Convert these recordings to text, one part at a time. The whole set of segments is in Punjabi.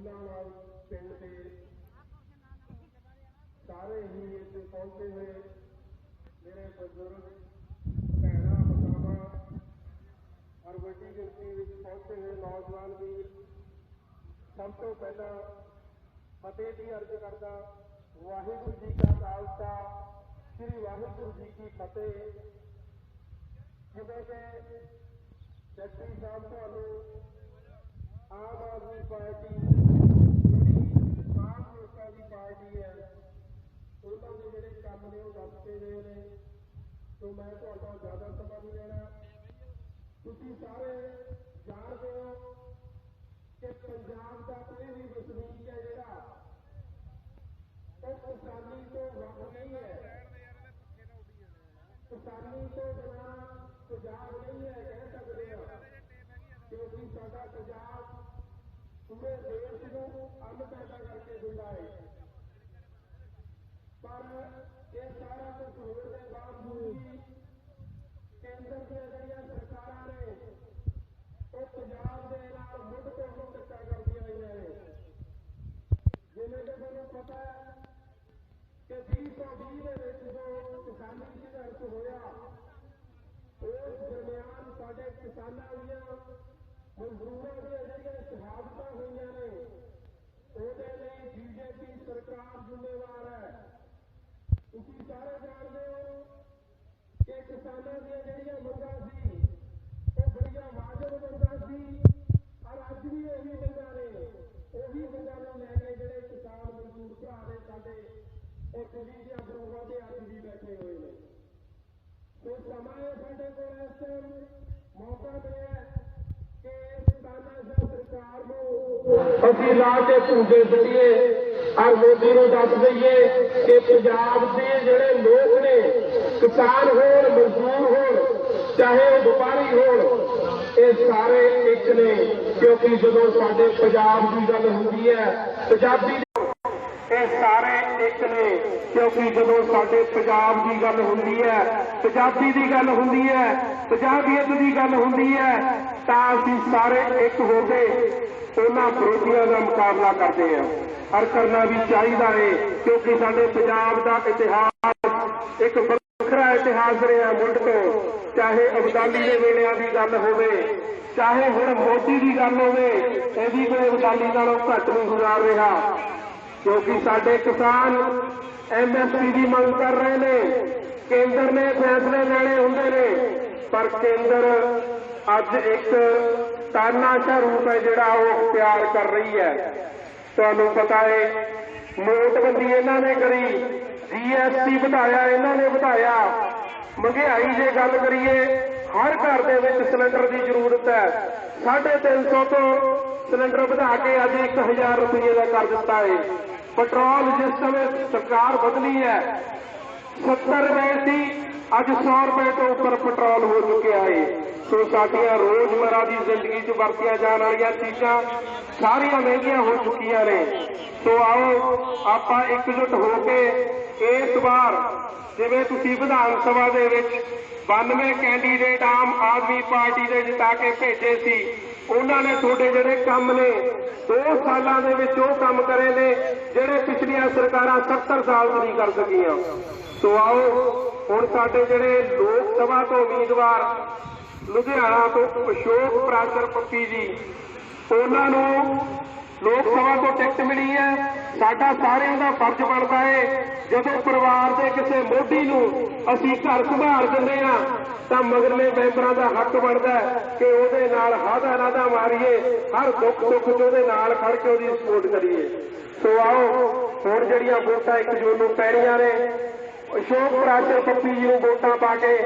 ਪਿੰਡ ਦੇ ਸਾਰੇ ਹੀ ਇੱਥੇ ਪਹੁੰਚੇ ਹੋਏ ਮੇਰੇ ਬਜ਼ੁਰਗ ਭੈਣਾਂ ਮਾਤਾਵਾਂ ਔਰ ਵੱਡੀ ਗਿਣਤੀ ਵਿੱਚ ਪਹੁੰਚੇ ਹੋਏ ਨੌਜਵਾਨ ਵੀਰ ਸਭ ਤੋਂ ਪਹਿਲਾਂ ਫਤਿਹ ਦੀ ਅਰਜ਼ ਕਰਦਾ ਵਾਹਿਗੁਰੂ ਜੀ ਕਾ ਖਾਲਸਾ ਸ੍ਰੀ ਵਾਹਿਗੁਰੂ ਜੀ ਕੀ ਫਤਿਹ ਜਿਵੇਂ ਕਿ ਜੱਟੀ ਸਾਹਿਬ ਤੁਹਾਨੂੰ ਆਮ ਆਦਮੀ ਪਾਰਟੀ ਜਿਹੜੀ ਆਮ ਲੋਕਾਂ ਦੀ ਪਾਰਟੀ ਹੈ ਉਹਨਾਂ ਦੇ ਜਿਹੜੇ ਕੰਮ ਨੇ ਉਹ ਦੱਸਦੇ ਰਹੇ ਨੇ ਸੋ ਮੈਂ ਤੁਹਾਡਾ ਜ਼ਿਆਦਾ ਸਮਾਂ ਨਹੀਂ ਲੈਣਾ ਤੁਸੀਂ ਸਾਰੇ ਜਾਣਦੇ ਹੋ ਕਿ ਪੰਜਾਬ ਦਾ ਕੋਈ ਵੀ ਵਸਨੀਕ ਹੈ ਜਿਹੜਾ। ਉਹ ਕਿਸਾਨੀ ਤੋਂ ਵੱਖ ਨਹੀਂ ਹੈ। ਕਿਸਾਨੀ ਤੋਂ ਬਿਨਾਂ ਪੰਜਾਬ ਨਹੀਂ ਹੈ, ਕਹਿ ਸਕਦੇ ਹਾਂ। ਕਿਉਂਕਿ ਸਾਡਾ ਪੰਜਾਬ ਪੂਰੇ ਦੇਸ਼ ਨੂੰ ਅੰਨ ਪੈਦਾ ਕਰਕੇ ਦਿੰਦਾ ਹੈ। ਪਰ ਇਹ ਸਾਰਾ ਕੁਝ ਹੋਣ ਦੇ ਬਾਵਜੂਦ ਵੀ ਕੇਂਦਰ ਦੀਆਂ ਜਿਹੜੀਆਂ ਸਰਕਾਰਾਂ ਨੇ ਉਹ ਪੰਜਾਬ ਦੇ ਨਾਲ ਮੁੱਢ ਤੋਂ ਮੁੱਢ ਧੱਕਾ ਕਰਦੀਆਂ ਰਹੀਆਂ ਨੇ ਜਿਵੇਂ ਕਿ ਤੁਹਾਨੂੰ ਪਤਾ ਹੈ ਕਿ 2020 ਦੇ ਵਿੱਚ ਜੋ ਕਿਸਾਨੀ ਸੰਘਰਸ਼ ਹੋਇਆ ਉਸ ਦਰਮਿਆਨ ਸਾਡੇ ਕਿਸਾਨਾਂ ਦੀਆਂ ਮਜ਼ਦੂਰਾਂ ਦੀਆਂ ਜਿਹੜੀਆਂ ਸ਼ਹਾਦਤਾਂ ਹੋਈਆਂ ਨੇ, ਉਹਦੇ ਲਈ ਬੀਜੇਪੀ ਸਰਕਾਰ ਜ਼ਿੰਮੇਵਾਰ ਹੈ। ਤੁਸੀਂ ਸਾਰੇ ਜਾਣਦੇ ਹੋ ਕਿ ਕਿਸਾਨਾਂ ਦੀਆਂ ਜਿਹੜੀਆਂ ਮੰਗਾਂ ਸੀ, ਉਹ ਬੜੀਆਂ ਵਾਜਬ ਮੰਗਾਂ ਸੀ ਔਰ ਅੱਜ ਵੀ ਉਹੀ ਕੁੜੀ ਦੀਆਂ ਬਰੂਹਾਂ ਤੇ ਅੱਜ ਵੀ ਬੈਠੇ ਹੋਏ ਨੇ। ਸੋ ਸਮਾਂ ਹੈ ਸਾਡੇ ਕੋਲ ਇਸ ਟਾਈਮ ਮੌਕਾ ਮਿਲਿਆ ਕਿ ਇਸ ਤਾਨਾਸ਼ਾਹ ਸਰਕਾਰ ਨੂੰ ਅਸੀਂ ਲਾ ਕੇ ਝੂਠੇ ਸੁਣੀਏ ਔਰ ਮੋਦੀ ਨੂੰ ਦੱਸ ਦਈਏ ਕਿ ਪੰਜਾਬ ਦੇ ਜਿਹੜੇ ਲੋਕ ਨੇ, ਕਿਸਾਨ ਹੋਣ, ਮਜ਼ਦੂਰ ਹੋਣ, ਚਾਹੇ ਉਹ ਵਪਾਰੀ ਹੋਣ, ਇਹ ਸਾਰੇ ਇੱਕ ਨੇ। ਕਿਉਂਕਿ ਜਦੋਂ ਸਾਡੇ ਪੰਜਾਬ ਦੀ ਗੱਲ ਹੁੰਦੀ ਹੈ, ਪੰਜਾਬੀ ਇਹ ਸਾਰੇ ਇੱਕ ਨੇ, ਕਿਉਂਕਿ ਜਦੋਂ ਸਾਡੇ ਪੰਜਾਬ ਦੀ ਗੱਲ ਹੁੰਦੀ ਹੈ, ਪੰਜਾਬੀ ਦੀ ਗੱਲ ਹੁੰਦੀ ਹੈ, ਪੰਜਾਬੀਅਤ ਦੀ ਗੱਲ ਹੁੰਦੀ ਹੈ, ਤਾਂ ਅਸੀਂ ਸਾਰੇ ਇੱਕ ਹੋ ਕੇ ਉਹਨਾਂ ਵਿਰੋਧੀਆਂ ਦਾ ਮੁਕਾਬਲਾ ਕਰਦੇ ਹਾਂ। ਔਰ ਕਰਨਾ ਵੀ ਚਾਹੀਦਾ ਹੈ ਕਿਉਂਕਿ ਸਾਡੇ ਪੰਜਾਬ ਦਾ ਇਤਿਹਾਸ ਇੱਕ ਵੱਖਰਾ ਇਤਿਹਾਸ ਰਿਹਾ ਮੁੱਢ ਤੋਂ। ਚਾਹੇ ਅਬਦਾਲੀ ਦੇ ਵੇਲਿਆਂ ਦੀ ਗੱਲ ਹੋਵੇ, ਚਾਹੇ ਹੁਣ ਮੋਦੀ ਦੀ ਗੱਲ ਹੋਵੇ, ਇਹਦੀ ਕੋਈ ਅਬਦਾਲੀ ਨਾਲੋਂ ਘੱਟ ਨਹੀਂ ਗੁਜ਼ਾਰ ਰਿਹਾ। ਕਿਉਂਕਿ ਸਾਡੇ ਕਿਸਾਨ ਐਮਐਸਪੀ ਦੀ ਮੰਗ ਕਰ ਰਹੇ ਨੇ। ਕੇਂਦਰ ਨੇ ਫੈਸਲੇ ਲੈਣੇ ਹੁੰਦੇ ਨੇ, ਪਰ ਕੇਂਦਰ ਅੱਜ ਇੱਕ ਤਾਨਾਸ਼ਾਹ ਰੂਪ ਹੈ ਜਿਹੜਾ ਉਹ ਪਿਆਰ ਕਰ ਰਹੀ ਹੈ। ਤੁਹਾਨੂੰ ਪਤਾ ਹੈ, ਨੋਟਬੰਦੀ ਇਹਨਾਂ ਨੇ ਕਰੀ ਜੀਐਸਟੀ ਵਧਾਇਆ, ਇਹਨਾਂ ਨੇ ਵਧਾਇਆ। ਮਹਿੰਗਾਈ ਜੇ ਗੱਲ ਕਰੀਏ, ਹਰ ਘਰ ਦੇ ਵਿੱਚ ਸਿਲੰਡਰ ਦੀ ਜ਼ਰੂਰਤ ਹੈ। 350 ਤੋਂ ਸਿਲੰਡਰ ਵਧਾ ਕੇ ਅੱਜ 1000 ਰੁਪਏ ਦਾ ਕਰ ਦਿੱਤਾ ਹੈ ਪੈਟਰੋਲ ਜਿਸ ਸਮੇਂ ਸਰਕਾਰ ਬਦਲੀ ਹੈ 70 ਰੁਪਏ ਸੀ, ਅੱਜ 100 ਰੁਪਏ ਤੋਂ ਉੱਪਰ ਪੈਟਰੋਲ ਹੋ ਚੁੱਕਿਆ ਹੈ ਸੋ ਸਾਡੀਆਂ ਰੋਜ਼ਮਰਾ ਦੀ ਜ਼ਿੰਦਗੀ 'ਚ ਵਰਤੀਆਂ ਜਾਣ ਵਾਲੀਆਂ ਚੀਜ਼ਾਂ ਸਾਰੀਆਂ ਮਹਿੰਗੀਆਂ ਹੋ ਚੁੱਕੀਆਂ ਨੇ। ਸੋ ਆਓ, ਆਪਾਂ ਇਕਜੁੱਟ ਹੋ ਕੇ ਇਸ ਵਾਰ ਜਿਵੇਂ ਤੁਸੀਂ ਵਿਧਾਨ ਸਭਾ ਦੇ ਵਿੱਚ 92 ਕੈਂਡੀਡੇਟ ਆਮ ਆਦਮੀ ਪਾਰਟੀ ਦੇ ਜਿਤਾ ਕੇ ਭੇਜੇ ਸੀ ਉਹਨਾਂ ਨੇ ਤੁਹਾਡੇ ਜਿਹੜੇ ਕੰਮ ਨੇ 2 ਸਾਲਾਂ ਦੇ ਵਿੱਚ ਉਹ ਕੰਮ ਕਰੇ ਨੇ, ਜਿਹੜੇ ਪਿਛਲੀਆਂ ਸਰਕਾਰਾਂ 70 ਸਾਲ ਤੋਂ ਨਹੀਂ ਕਰ ਸਕੀਆਂ। ਸੋ ਆਓ, ਹੁਣ ਸਾਡੇ ਜਿਹੜੇ ਲੋਕ ਸਭਾ ਤੋਂ ਉਮੀਦਵਾਰ, ਲੁਧਿਆਣਾ ਤੋਂ ਅਸ਼ੋਕ ਪ੍ਰਾਚਰ ਪੱਪੀ ਜੀ, ਉਹਨਾਂ ਨੂੰ ਲੋਕ ਸਭਾ ਤੋਂ ਟਿਕਟ ਮਿਲੀ ਹੈ। ਸਾਡਾ ਸਾਰਿਆਂ ਦਾ ਫਰਜ਼ ਬਣਦਾ ਹੈ, ਜਦੋਂ ਪਰਿਵਾਰ ਦੇ ਕਿਸੇ ਮੋਢੀ ਨੂੰ ਅਸੀਂ ਘਰ ਸੰਭਾਲ ਦਿੰਦੇ ਆ ਤਾਂ ਮਗਰਲੇ ਮੈਂਬਰਾਂ ਦਾ ਹੱਕ ਬਣਦਾ ਕਿ ਉਹਦੇ ਨਾਲ ਹਾਦਾ ਨਾਦਾ ਮਾਰੀਏ, ਹਰ ਦੁੱਖ ਦੁੱਖ 'ਚ ਉਹਦੇ ਨਾਲ ਖੜ ਕੇ ਉਹਦੀ ਸਪੋਰਟ ਕਰੀਏ। ਸੋ ਆਓ ਹੁਣ ਜਿਹੜੀਆਂ ਵੋਟਾਂ ਇੱਕ ਜੂਨ ਨੂੰ ਪੈਣੀਆਂ ਨੇ, ਅਸ਼ੋਕ ਪ੍ਰਾਚਰ ਪੱਪੀ ਜੀ ਨੂੰ ਵੋਟਾਂ ਪਾ ਕੇ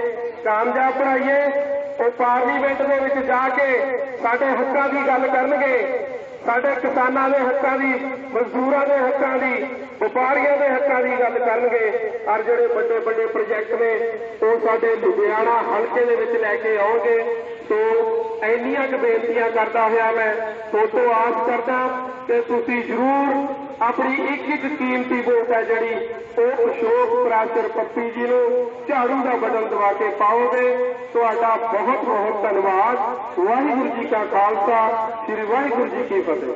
ਕਾਮਯਾਬ ਬਣਾਈਏ, ਉਹ ਪਾਰਲੀਮੈਂਟ ਦੇ ਵਿੱਚ ਜਾ ਕੇ ਸਾਡੇ ਹੱਕਾਂ ਦੀ ਗੱਲ ਕਰਨਗੇ। ਸਾਡੇ ਕਿਸਾਨਾਂ ਦੇ ਹੱਕਾਂ ਦੀ, ਮਜ਼ਦੂਰਾਂ ਦੇ ਹੱਕਾਂ ਦੀ, ਵਪਾਰੀਆਂ ਦੇ ਹੱਕਾਂ ਦੀ ਗੱਲ ਕਰਨਗੇ। ਔਰ ਜਿਹੜੇ ਵੱਡੇ ਵੱਡੇ ਪ੍ਰੋਜੈਕਟ ਨੇ, ਉਹ ਸਾਡੇ ਲੁਧਿਆਣਾ ਹਲਕੇ ਦੇ ਵਿੱਚ ਲੈ ਕੇ ਆਉਣਗੇ। ਸੋ ਇੰਨੀਆਂ ਕੁ ਬੇਨਤੀਆਂ ਕਰਦਾ ਹੋਇਆ ਮੈਂ, ਤੋਂ ਆਸ ਕਰਦਾ ਕਿ ਤੁਸੀਂ ਜ਼ਰੂਰ ਆਪਣੀ ਇੱਕ ਇੱਕ ਕੀਮਤੀ ਵੋਟ ਹੈ ਜਿਹੜੀ ਉਹ ਅਸ਼ੋਕ ਪ੍ਰਾਚਰ ਪੱਪੀ ਜੀ ਨੂੰ ਝਾੜੂ ਦਾ ਬਟਨ ਦਵਾ ਕੇ ਪਾਓਗੇ। ਤੁਹਾਡਾ ਬਹੁਤ ਬਹੁਤ ਧੰਨਵਾਦ। ਵਾਹਿਗੁਰੂ ਜੀ ਕਾ ਖਾਲਸਾ, ਸ੍ਰੀ ਵਾਹਿਗੁਰੂ ਜੀ ਕੀ ਫਤਿਹ।